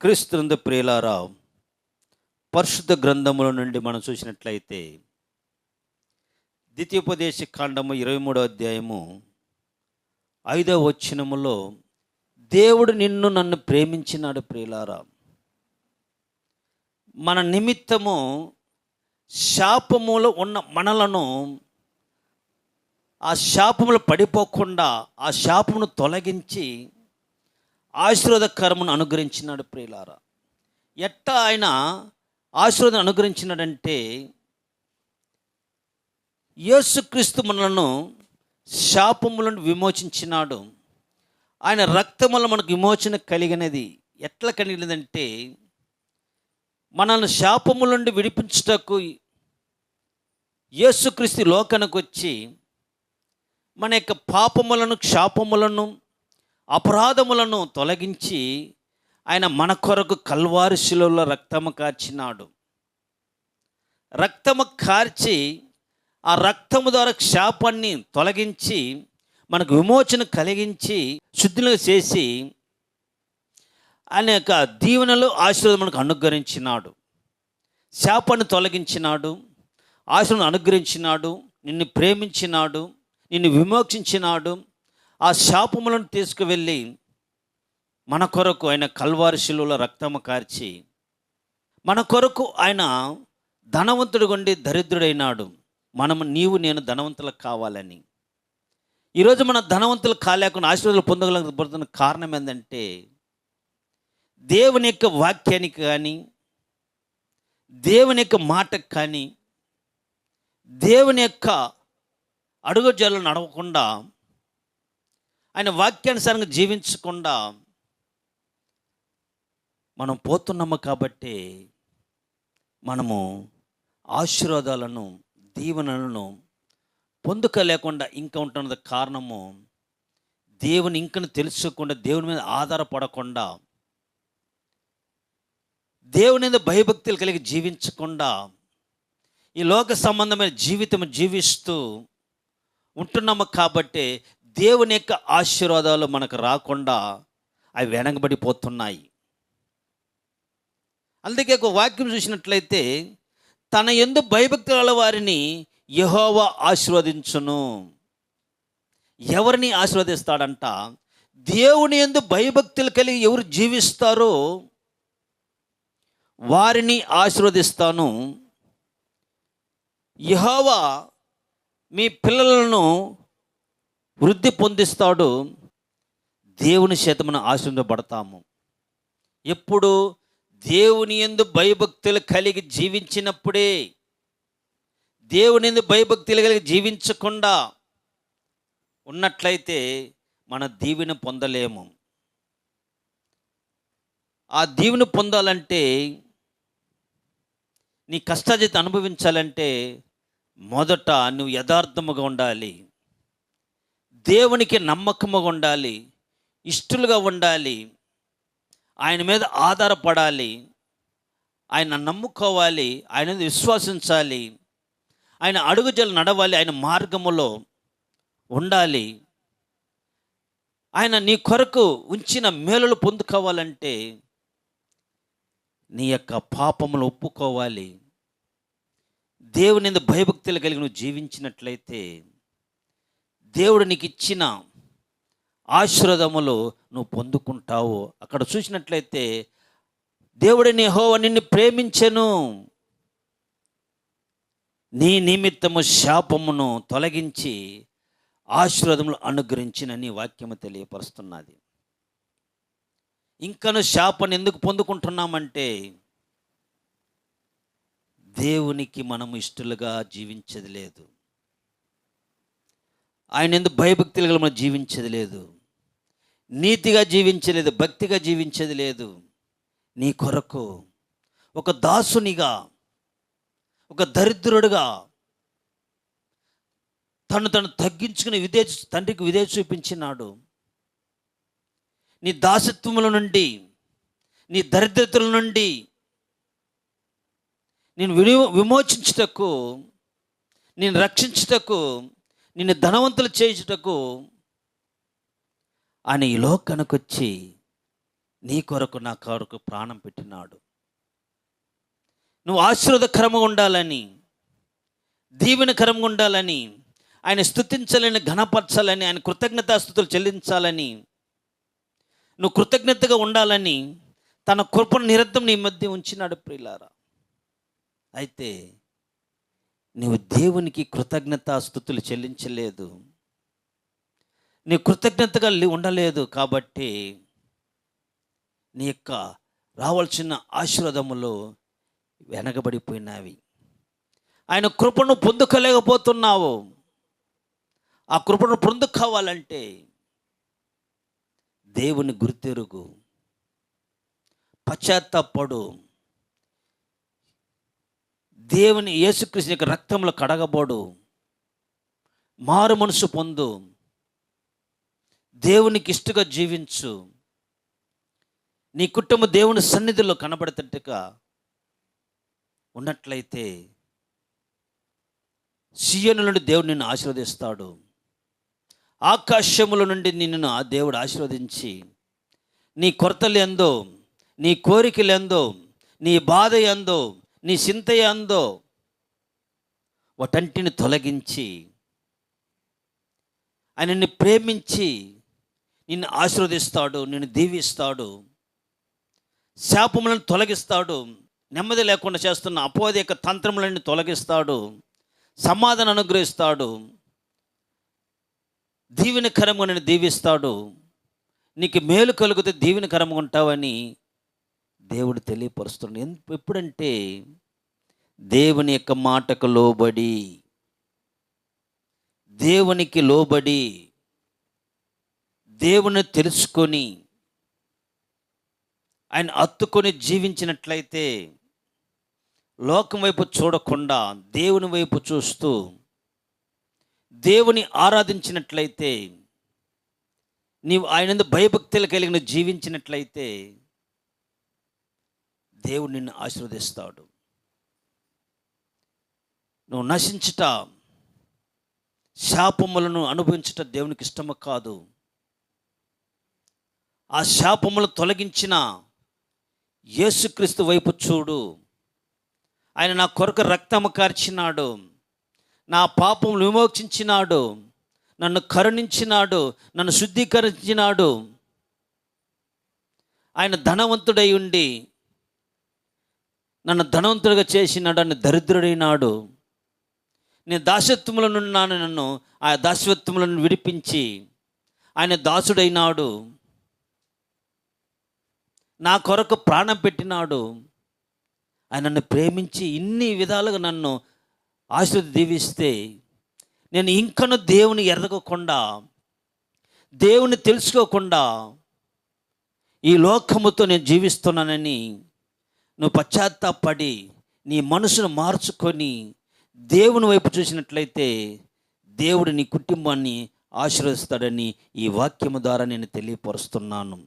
క్రీస్తునందు ప్రియులారా పరిశుద్ధ గ్రంథముల నుండి మనం చూసినట్లయితే ద్వితీయోపదేశ కాండము ఇరవై మూడో అధ్యాయము ఐదవ వచ్చినములో దేవుడు నిన్ను నన్ను ప్రేమించినాడు ప్రియులారా. మన నిమిత్తము శాపములో ఉన్న మనలను ఆ శాపములు పడిపోకుండా ఆ శాపమును తొలగించి ఆశీర్వాదకరమును అనుగ్రహించినాడు ప్రియులారా. ఎట్ట ఆయన ఆశీర్వాదం అనుగ్రహించినాడంటే యేసుక్రీస్తు మనలను శాపములను విమోచించినాడు. ఆయన రక్తముల మనకు విమోచన కలిగినది ఎట్లా కలిగినదంటే మనల్ని శాపముల నుండి విడిపించుటకు యేసుక్రీస్తు లోకానికి వచ్చి మన యొక్క పాపములను శాపములను అపరాధములను తొలగించి ఆయన మన కొరకు కల్వారి శిలువలో రక్తము కార్చినాడు. రక్తము కార్చి ఆ రక్తము ద్వారా శాపాన్ని తొలగించి మనకు విమోచన కలిగించి శుద్ధులు చేసి ఆయన యొక్క దీవెనలు ఆశీర్వాదం మనకు అనుగ్రహించినాడు. శాపాన్ని తొలగించినాడు ఆశను అనుగ్రహించినాడు నిన్ను ప్రేమించినాడు నిన్ను విమోక్షించినాడు ఆ శాపములను తీసుకువెళ్ళి మన కొరకు ఆయన కల్వారిశిలులో రక్తము కార్చి మన కొరకు ఆయన ధనవంతుడు కొండి దరిద్రుడైనాడు. మనము నీవు నేను ధనవంతులకు కావాలని. ఈరోజు మన ధనవంతులు కాలేకుండా ఆశీర్వాదాలు పొందగలకపోతున్న కారణం ఏంటంటే దేవుని యొక్క వాక్యానికి కానీ దేవుని యొక్క మాటకు కానీ దేవుని యొక్క అడుగుజాలు నడవకుండా ఆయన వాక్యానుసారంగా జీవించకుండా మనం పోతున్నాము కాబట్టి మనము ఆశీర్వాదాలను దీవెనలను పొందుక లేకుండా ఇంకా ఉంటున్నది కారణము దేవుని ఇంకను తెలుసుకోకుండా దేవుని మీద ఆధారపడకుండా దేవుని మీద భయభక్తులు కలిగి జీవించకుండా ఈ లోక సంబంధమైన జీవితం జీవిస్తూ ఉంటున్నాము కాబట్టి దేవుని యొక్క ఆశీర్వాదాలు మనకు రాకుండా అవి వెనకబడిపోతున్నాయి. అందుకే ఒక వాక్యం చూసినట్లయితే తన ఎందు భయభక్తుల వారిని యహోవా ఆశీర్వదించును. ఎవరిని ఆశీర్వదిస్తాడంట? దేవుని ఎందు భయభక్తులు కలిగి ఎవరు జీవిస్తారో వారిని ఆశీర్వదిస్తాను. యహోవా మీ పిల్లలను వృద్ధి పొందిస్తాడు దేవుని చేత ఆశ్రయించబడతాము ఎప్పుడు దేవుని ఎందు భయభక్తులు కలిగి జీవించినప్పుడే దేవుని ఎందు భయభక్తులు కలిగి జీవించకుండా ఉన్నట్లయితే మన దీవెన పొందలేము. ఆ దీవెన పొందాలంటే నీ కష్టాజిత అనుభవించాలంటే మొదట నువ్వు యథార్థముగా ఉండాలి. దేవునికి నమ్మకముగా ఉండాలి ఇష్టలుగా ఉండాలి ఆయన మీద ఆధారపడాలి ఆయన నమ్ముకోవాలి ఆయన మీద విశ్వసించాలి ఆయన అడుగుజలు నడవాలి ఆయన మార్గములో ఉండాలి. ఆయన నీ కొరకు ఉంచిన మేలులు పొందుకోవాలంటే నీ యొక్క పాపములు ఒప్పుకోవాలి. దేవుని భయభక్తులు కలిగి నువ్వు జీవించినట్లయితే దేవుడు నీకు ఇచ్చిన ఆశీర్వదములు నువ్వు పొందుకుంటావు. అక్కడ చూసినట్లయితే దేవుడిని హోవ నిన్ను ప్రేమించెను. నీ నిమిత్తము శాపమును తొలగించి ఆశీర్వదములు అనుగ్రహించినని వాక్యము తెలియపరుస్తున్నది. ఇంకను శాపను ఎందుకు పొందుకుంటున్నామంటే దేవునికి మనము ఇష్టలుగా జీవించేది లేదు. ఆయన ఎందుకు భయభక్తులుగా మనం జీవించేది లేదు? నీతిగా జీవించలేదు భక్తిగా జీవించేది లేదు. నీ కొరకు ఒక దాసునిగా ఒక దరిద్రుడుగా తను తను తగ్గించుకుని విదే తండ్రికి విధే చూపించినాడు. నీ దాసత్వముల నుండి నీ దరిద్రతల నుండి నేను విని విమోచించుటకు నేను రక్షించుటకు నిన్ను ధనవంతులు చేయుటకు ఆయన ఈ లోకానికి వచ్చి నీ కొరకు నా కొరకు ప్రాణం పెట్టినాడు. నువ్వు ఆశీర్వదకరంగా ఉండాలని దీవెనకరంగా ఉండాలని ఆయన స్థుతించాలని ఘనపరచాలని ఆయన కృతజ్ఞతాస్థుతులు చెల్లించాలని నువ్వు కృతజ్ఞతగా ఉండాలని తన కృపను నిరంతరం నీ మధ్య ఉంచినాడు ప్రియులారా. అయితే నువ్వు దేవునికి కృతజ్ఞతాస్థుతులు చెల్లించలేదు. నీ కృతజ్ఞతగా లే- ఉండలేదు కాబట్టి నీ యొక్క రావాల్సిన ఆశీర్వాదములు వెనకబడిపోయినవి. ఆయన కృపను పొందుకోలేకపోతున్నావు. ఆ కృపను పొందుకోవాలంటే దేవుని గుర్తెరుగు. పశ్చాత్తాపడు దేవుని యేసుకృష్ణ యొక్క రక్తంలో కడగబోడు. మారు మనసు పొందు. దేవునికి ఇష్టగా జీవించు. నీ కుటుంబ దేవుని సన్నిధిలో కనబడేటట్టుగా ఉన్నట్లయితే సియోను నుండి దేవుడు నిన్ను ఆశీర్వదిస్తాడు. ఆకాశముల నుండి నిన్ను ఆ దేవుడు ఆశీర్వదించి నీ కొరతలు ఎందో నీ కోరికలు ఎందో నీ బాధ ఎందో నీ చింతయందో వాటంటిని తొలగించి ఆయన నిన్ను ప్రేమించి నిన్ను ఆశీర్వదిస్తాడు నిన్ను దీవిస్తాడు శాపములను తొలగిస్తాడు నెమ్మది లేకుండా చేస్తున్న అపోది యొక్క తంత్రములను తొలగిస్తాడు సమాధానం అనుగ్రహిస్తాడు దీవెనకరంగా నేను దీవిస్తాడు నీకు మేలు కలిగితే దీవెనకరంగా ఉంటావని దేవుడు తెలియపరుస్తున్నాడు. ఎప్పుడంటే దేవుని యొక్క మాటకు లోబడి దేవునికి లోబడి దేవుని తెలుసుకొని ఆయన అత్తుకొని జీవించినట్లయితే లోకం వైపు చూడకుండా దేవుని వైపు చూస్తూ దేవుని ఆరాధించినట్లయితే నీవు ఆయన భయభక్తులు కలిగిన జీవించినట్లయితే దేవుడు నిన్ను ఆశీర్వదిస్తాడు. నువ్వు నశించుట శాపములను అనుభవించుట దేవునికి ఇష్టము కాదు. ఆ శాపములు తొలగించిన యేసుక్రీస్తు వైపు చూడు. ఆయన నా కొరకు రక్తము కార్చినాడు. నా పాపములు విమోచించినాడు. నన్ను కరుణించినాడు. నన్ను శుద్ధీకరించినాడు. ఆయన ధనవంతుడై ఉండి నన్ను ధనవంతుడిగా చేసినాడు అని దరిద్రుడైనాడు. నేను దాసత్వములో నున్నాను నన్ను ఆ దాసత్వములను విడిపించి ఆయన దాసుడైనాడు. నా కొరకు ప్రాణం పెట్టినాడు. ఆయన నన్ను ప్రేమించి ఇన్ని విధాలుగా నన్ను ఆశీర్వది దీవిస్తే నేను ఇంకను దేవుని ఎరగకుండా దేవుని తెలుసుకోకుండా ఈ లోకముతో నేను జీవిస్తున్నానని నువ్వు పశ్చాత్తాపడి నీ మనసును మార్చుకొని దేవుని వైపు చూసినట్లయితే దేవుడు నీ కుటుంబాన్ని ఆశీర్వదిస్తాడని ఈ వాక్యము ద్వారా నేను తెలియపరుస్తున్నాను.